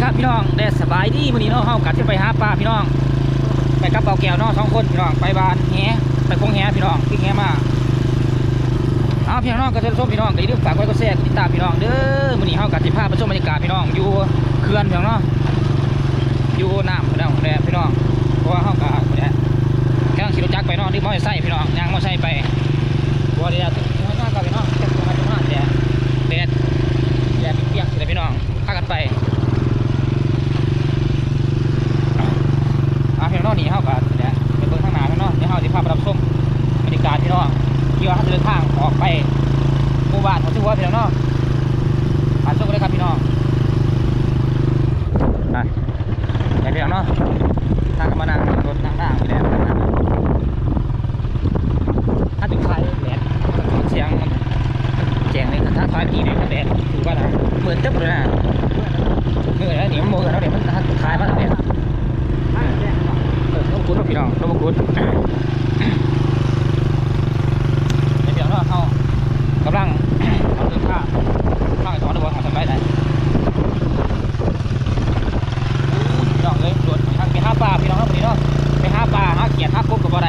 ครับพี่น้องแดดสบายดีวันนี้เนาะเฮากัดจะไปหาปลาพี่น้อง ไปกับเป่าแก้วเนาะสองคนพี่น้องไปบ้านแหไปคงแหพี่น้องพี่แหมาเอาพี่น้องก็จะชมพี่น้องก็อย่าลืมฝากไว้ก็แชร์กดติดตามพี่น้องเด้อวันนี้เฮากัดจะพาไปชมบรรยากาศพี่น้องอยู่เขื่อนพี่น้องเนาะอยู่น้ำพี่น้องแดดพี่น้องเพราะว่าเฮากัดเนี่ยแค่ต้องขี่รถจักรไปเนาะดึงมอเตอร์ไซค์พี่น้องยางมอเตอร์ไซค์ไปเพราะว่าเดี๋ยวถึงหัวหน้ากับพี่น้องแค่ตัวมาตัวมาแดดแดดแดดเปียกๆเลยพี่น้องพากันไป อาพี่น้องนี่เฮาก็เนี่ยไปเบิ่งข้างหน้าพี่น้องเดี๋ยวเฮาสิพาไปรับชมบรรยากาศพี่นองที่ว่าเฮาเดินทางออกไปหมู่บ้านของชื่อว่าพี่น้องผ่านชมกันเลยครับพี่น้องไปไปพี่น้องเนาะทางก็มานั่งรถนั่งทางไปแล้วถ้าถึงท้ายแดดเสียงแจงเลยถ้าท้ายพี่เนี่ยแดดถือว่าน่ะเหมือนจับเลยนะเหมือนแล้วนี่มันโมกันแล้วเนี่ยวมัน พี่น้องนบกุฎเดี๋ยวเราเข้ากำลังเอาเสื้อผ้าข้างสอนด้ว่าทำได้ไหนพี่น้องเลยสวนทาไปห้าป่าพี่น้องครับวันนี้เนาะไปห้าป่าห้าเกียร์ห้ากบกับอะไร